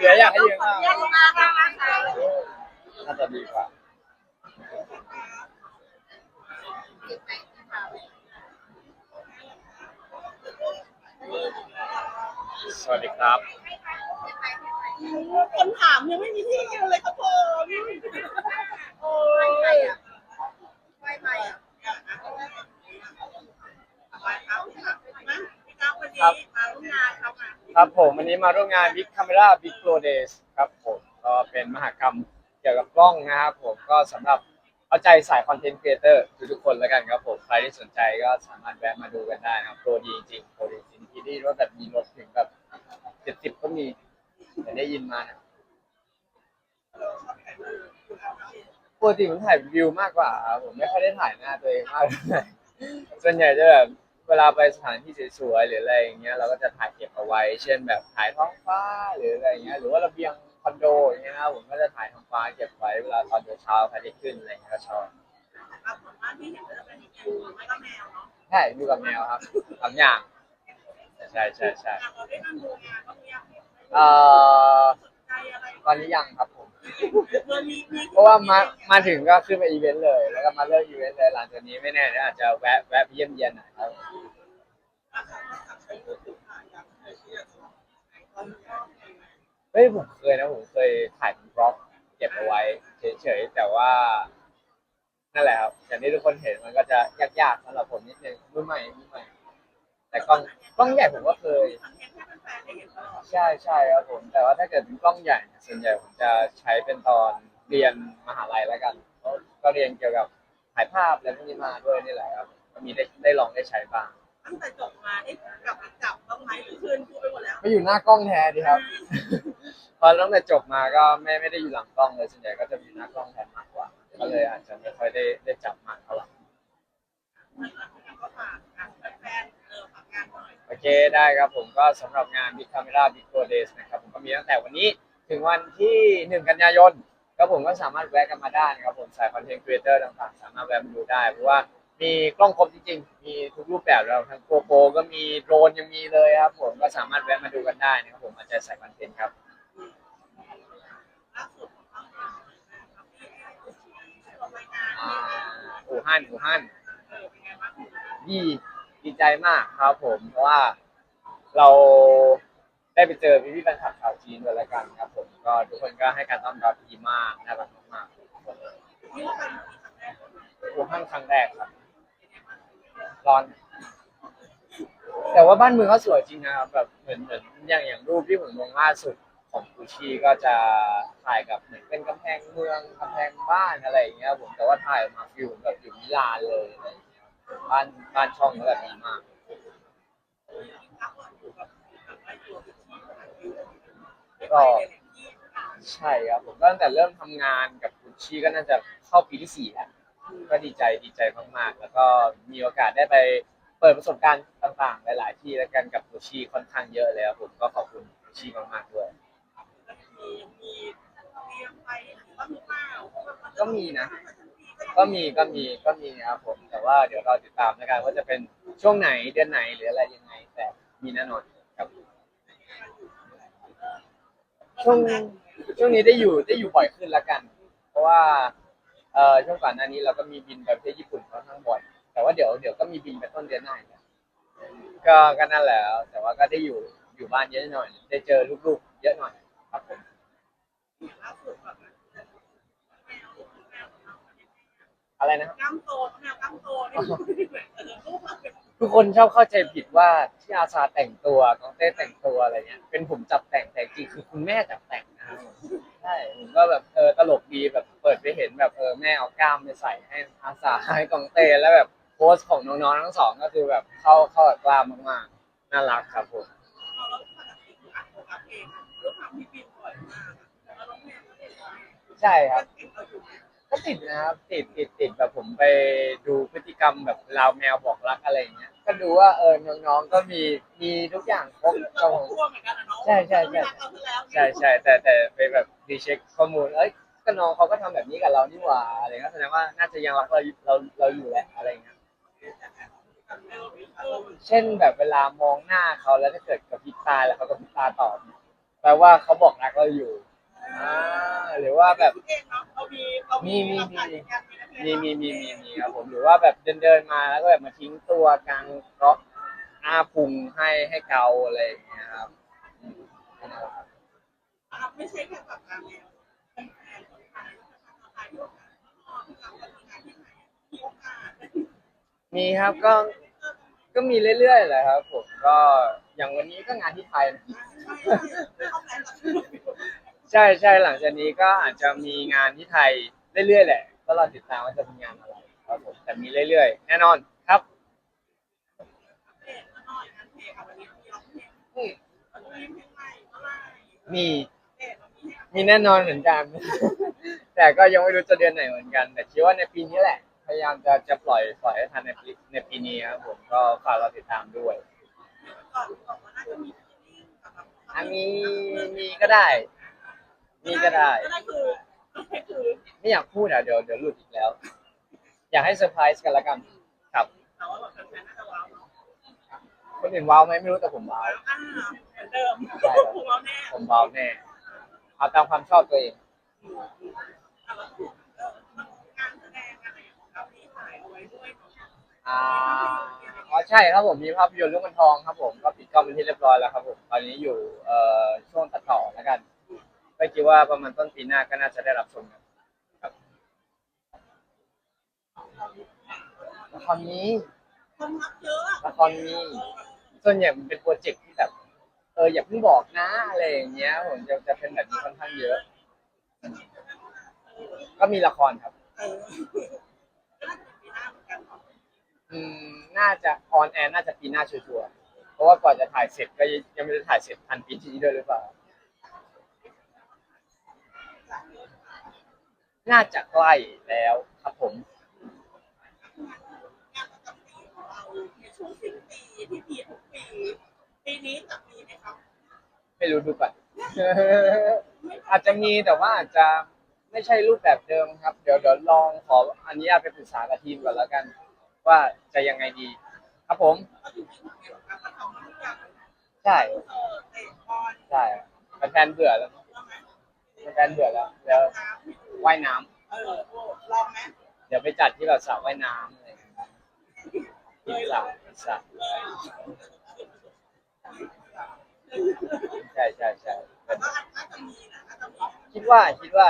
เหลืออยากให้เยอะมากเยอะมากมากมากน่าจะดีกว่าสวัสดีครับ คนถามยังไม่มีที่ยืนเลยครับผมโอ้ยใครอะไม่ไม่อะวันนี้มาร่วมงานเขามา ครับผมวั นนี้มาร่วมงาน Big Camera Big Pro Days ครับผมก็เป็นมหกรรมเกี่ยวกับกล้องนะครับผมก็สำหรับเอาใจสายคอนเทนต์ครีเอเตอร์ทุกๆคนแล้วกันครับผมใครที่สนใจก็สามารถแวะมาดูกันได้นะครับโปรดีจริงโปรดีจริงที่ได้ว่าแบบมีลดถึงแบบเจ็ดสิบก็มีแต่ได้ยินมานะปกติผมถ่ายวิวมากกว่าครับผมไม่ค่อยได้ถ่ายหน้าตัวเองมากส่วนใหญ่จะแบบ เวลาไปสถานที่สวยๆหรืออะไรอย่างเงี้ยเราก็จะถ่ายเก็บเอาไว้ เช่นแบบถ่ายท้องฟ้าหรืออะไรเงี้ยหรือว่าระเบียงคอนโดอย่างเงี้ยนะครับผมก็จะถ่ายท้องฟ้าเก็บไว้เวลาตอนเช้าพระอาทิตย์ขึ้นอะไรเงี้ยก็ชอบเอาผลว่าที่เห็นก็จะเป็นอย่างนี้ไม่ก็แมวเนาะใช่อยู่กับแมวครับสามอย่างใช่ใช่ใช่เราได้นั่งดูงานก็ยังเอ่อใจอะไรตอนนี้ยังครับผมเมื่อมีมีเพราะว่ามามาถึงก็ขึ้นไปอีเวนต์เลย แล้วก็มาเลิกอีเวนต์เลยหลังจากนี้ไม่แน่เดี๋ยวอาจจะแวะแวะไปเยี่ยมเยียนหน่อยครับ เฮ้ยผมเคยนะผมเคยถ่ายเป็นบล็อกเก็บเอาไว้เฉยๆแต่ว่า นั่นแหละครับอย่างที่ทุกคนเห็นมันก็จะยากๆสำหรับผมนิดนึงมือใหม่มือใหม่ แต่กล้องกล้องใหญ่ผมก็เคยคอนเทนต์ให้แฟนๆได้เห็นตลอดใช่ใช่ครับผม แต่ว่าถ้าเกิดเป็นกล้องใหญ่เนี่ยส่วนใหญ่ผมจะใช้เป็นตอนเรียนมหาลัยแล้วกันเพราะก็เรียนเกี่ยวกับถ่ายภาพและพวกนี้มาด้วยนี่แหละครับก็มีได้ได้ลองได้ใช้บ้างตั้งแต่จบมาได้กลับกลับบ้างไหมหรือคืนพูดไปหมดแล้วไม่อยู่หน้ากล้องแทนดีครับ พอตั้งแต่จบมาก็ไม่ไม่ได้อยู่หลังกล้องเลยส่วนใหญ่ก็จะอยู่หน้ากล้องแทนมากกว่า ก็เลยอาจจะไม่ค่อยได้ได้จับมากเท่าไหร่ก็ฝากแฟนๆเออฝากงานหน่อยโอเคได้ครับผมก็สำหรับงาน Big Camera Big Pro Days นะครับผมก็มีตั้งแต่วันนี้ถึงวันที่ 1 กันยายนครับผมก็สามารถแวะกันมาได้นะครับผมสายคอนเทนต์ครีเอเตอร์ต่างๆ สามารถแวะมาดูได้เพราะว่ามีกล้องครบจริงๆ มีทุกรูปแบบแล้วทั้งโกโปรก็มีโดรนยังมีเลยครับผมก็สามารถแวะมาดูกันได้นะครับผมอาจจะใส่คอนเทนต์ครับ ล่าสุดของเราครับที่ลงรายงาน อู่ฮั่นอู่ฮั่นดีดีใจมากครับผมเพราะว่าเราได้ไปเจอพี่พี่แฟนคลับชาวจีนด้วยแล้วกันครับผมก็ทุกคนก็ให้การต้อนรับดีมากน่ารักมากอู่ฮั่นครั้งแรกครับร้อน แต่ว่าบ้านเมืองเขาสวยจริงนะครับแบบเหมือนเหมือนอย่างอย่างรูปที่ผมลงล่าสุด ของกูชีก็จะถ่ายกับเหมือนเป็นกำแพงเมืองกำแพงบ้านอะไรอย่างเงี้ยผมแต่ว่าถ่ายออกมาฟิลเหมือนแบบอยู่มิลานเลยอะไรอย่างเงี้ยบ้านบ้านช่องก็แบบดีมาก ก็ใช่ครับผมก็ตั้งแต่เริ่มทำงานกับกุชชี่ก็น่าจะเข้าปีที่สี่แล้วก็ดีใจดีใจมากๆ แล้วก็มีโอกาสได้ไปเปิดประสบการณ์ต่างๆ หลาย ๆ ที่แล้วกันกับกุชชี่ค่อนข้างเยอะเลยครับผมก็ขอบคุณกุชชี่มากๆด้วย มีมีเตรียมไปบ้างหรือเปล่า ก็มีนะ ก็มีก็มีก็มีครับผม แต่ว่าเดี๋ยวเราติดตามแล้วกันว่าจะเป็นช่วงไหนเดือนไหนหรืออะไรยังไง แต่มีแน่นอนครับ ช่วงช่วงนี้ได้อยู่ได้อยู่บ่อยขึ้นแล้วกัน เพราะว่าเอ่อช่วงก่อนหน้านี้เราก็มีบินไปประเทศญี่ปุ่นค่อนข้างบ่อย แต่ว่าเดี๋ยวเดี๋ยวก็มีบินไปต้นเดือนหน้าอีกแล้วก็ก็นั่นแหละแต่ว่าก็ได้อยู่อยู่บ้านเยอะหน่อย ได้เจอลูกๆ เยอะหน่อย ครับผม ล่าสุดแบบ อะไรนะครับ กล้ามโตแมวกล้ามโตนี่เออรูปมันเป็นทุกคนชอบเข้าใจผิดว่าที่อาซาแต่งตัวกองเต้แต่งตัวอะไรเงี้ยเป็นผมจับแต่งแต่จริงคือคุณแม่จับแต่งนะครับใช่ผมก็แบบเออตลกดีแบบเปิดไปเห็นแบบเออแม่เอากล้ามไปใส่ให้อาซาให้กองเต้แล้วแบบโพสต์ของน้องๆทั้งสองก็คือแบบเข้าเข้ากับกล้ามมากๆน่ารักครับผมเราเราปกติคืออัดโปรแกรมเองด้วยความที่บินบ่อยมากแต่เราต้องแมวก็เด็กใช่ครับติดเราอยู่ ก็ติดนะครับติดติดติดแบบผมไปดูพฤติกรรมแบบราวแมวบอกรักอะไรอย่างเงี้ย ก็ดูว่าเออน้องๆก็มีมีทุกอย่างครบเราก็ก็กลัวเหมือนกันนะเนาะใช่ใช่ใช่ เราซะแล้วใช่ใช่แต่แต่ไปแบบรีเช็คข้อมูลเอ้ยก็น้องเขาก็ทำแบบนี้กับเรานี่หว่าอะไรเงี้ยแสดงว่าน่าจะยังรักเราเราเราอยู่แหละอะไรเงี้ยเช่นแบบเวลามองหน้าเขาแล้วถ้าเกิดกับพริบตาแล้วเขาก็พริบตาตอบแปลว่าเขาบอกรักเราอยู่ อ่าหรือว่าแบบเองเนาะเรามีเรามีมีมีเราผ่านเหตุการณ์นี้นะมีมีมีมีมีครับผมหรือว่าแบบเดินเดินๆมาแล้วก็แบบมาทิ้งตัวกลางเกาะอาพุงให้ให้เกาอะไรอย่างเงี้ยครับอืมอะไม่ใช่แค่แบบการเนี่ยเป็นแฟนคนไทยคนไทยด้วยกันเราทำงานที่ไหนมีโอกาสมีครับก็ก็มีเรื่อยๆแหละครับ ผมก็อย่างวันนี้ก็งานที่ไทยนะ ใช่ใช่ หลังจากนี้ก็อาจจะมีงานที่ไทยเรื่อยๆแหละ ก็รอติดตามว่าจะมีงานอะไรครับผมแต่มีเรื่อยๆ แน่นอนครับอืมมีมีแน่นอนเหมือนกัน แต่ก็ยังไม่รู้จะเดือนไหนเหมือนกัน แต่คิดว่าในปีนี้แหละ พยายามจะจะปล่อยปล่อยให้ทันในปีในปีนี้ครับผมก็ฝากเราติดตามด้วยอันนี้มีก็ได้ มีก็ได้ ก็ได้คือคือไม่อยากพูดอะเดี๋ยวเดี๋ยวหลุดอีกแล้ว อยากให้เซอร์ไพรส์กันละกัน ครับ แต่ว่าแบบแฟนๆน่าจะว้าวเนาะคนอื่นว้าวไหมไม่รู้แต่ผมว้าวอ่าเหมือนเดิมใช่ครับถูกแล้วแน่ผมว้าวแน่เอาตามความชอบตัวเองงานแสดงอะไรของเราที่ถ่ายเอาไว้ด้วยเนาะอ่าอ๋อใช่ครับผมมีภาพยนตร์เรื่องมันทองครับผมก็ปิดกล้องเป็นที่เรียบร้อยแล้วครับผมตอนนี้อยู่เอ่อช่วงตัดต่อแล้วกัน ก็คิดว่าประมาณต้นปีหน้าก็น่าจะได้รับชมกันครับละครนี้คนรักเยอะอะละครมีส่วนใหญ่มันเป็นโปรเจกต์ที่แบบเอออย่าเพิ่งบอกนะอะไรอย่างเงี้ยผมจะจะเป็นแบบนี้ค่อนข้างเยอะ ก็มีละครครับเออก็น่าจะเป็นปีหน้าเหมือนกันเนาะอืมน่าจะออนแอร์น่าจะปีหน้าชัวร์ๆเพราะว่าก่อนจะถ่ายเสร็จก็ยังไม่ได้ถ่ายเสร็จทันปีนี้ด้วยหรือเปล่า น่าจะใกล้แล้วครับผม งานประจำปีของเราในช่วงสิ้นปีที่มีทุกปี ปีนี้จะมีไหมครับ ไม่รู้ดูก่อน อาจจะมีแต่ว่าอาจจะไม่ใช่รูปแบบเดิมครับ เดี๋ยวเดี๋ยวลองขออนุญาตไปปรึกษากับทีมก่อนแล้วกัน ว่าจะยังไงดี ครับผม ก็จริงๆเกี่ยวกับการทำทุกอย่างใช่เออเตะบอลใช่แฟนๆเบื่อแล้วลองไหมแฟนๆเบื่อแล้ว แล้วน้ำ ว่ายน้ำเออโอ้ลองไหมเดี๋ยวไปจัดที่แบบสระว่ายน้ำอะไรอย่างเงี้ยที่สระสระเลยใช่ใช่ใช่แต่ก็น่าจะมีนะน่าจะมีคิดว่าคิดว่า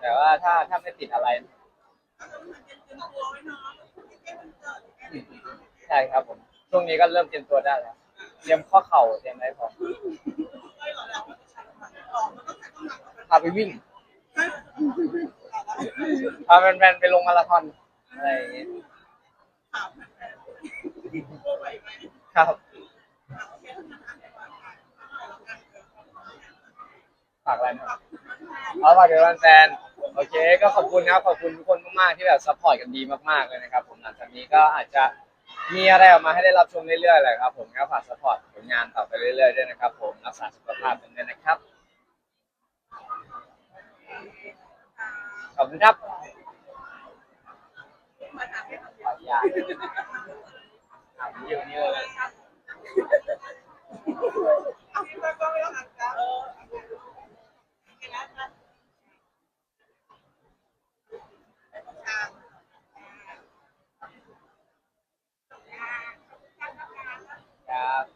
แต่ว่าถ้าถ้าไม่ติดอะไรน่าจะมีเป็นเป็นตัวไว้เนาะไม่ใช่มันเกิดแค่อืมใช่ครับผมช่วงนี้ก็เริ่มเตรียมตัวได้แล้วเตรียมข้อเข่าเตรียมอะไรพร้อมไม่หรอกเราไม่ใช้กำลังออกมันต้องใช้กำลังออกพาไปวิ่ง พาแฟนๆไปลงมาราธอนอะไรอย่างเงี้ยครับฝากอะไรนะครับเอาฝากถึงแฟนๆโอเค ก็ขอบคุณนะครับขอบคุณทุกคนมากๆที่แบบซัพพอร์ตกันดีมากๆเลยนะครับ ผมหลังจากนี้ก็อาจจะมีอะไรออกมาให้ได้รับชมเรื่อยๆเลยครับ ผมก็ฝากซัพพอร์ตผลงานต่อไปเรื่อยๆด้วยนะครับ ผมรักษาสุขภาพกันด้วยนะครับ ขอบคุณครับ มาถามให้คำเดียวอย่าเลยถามเยอะเยอะเลยเอาที่เราก็ไม่ต้องอ่านกันเออเห็นแล้วนะทางครับ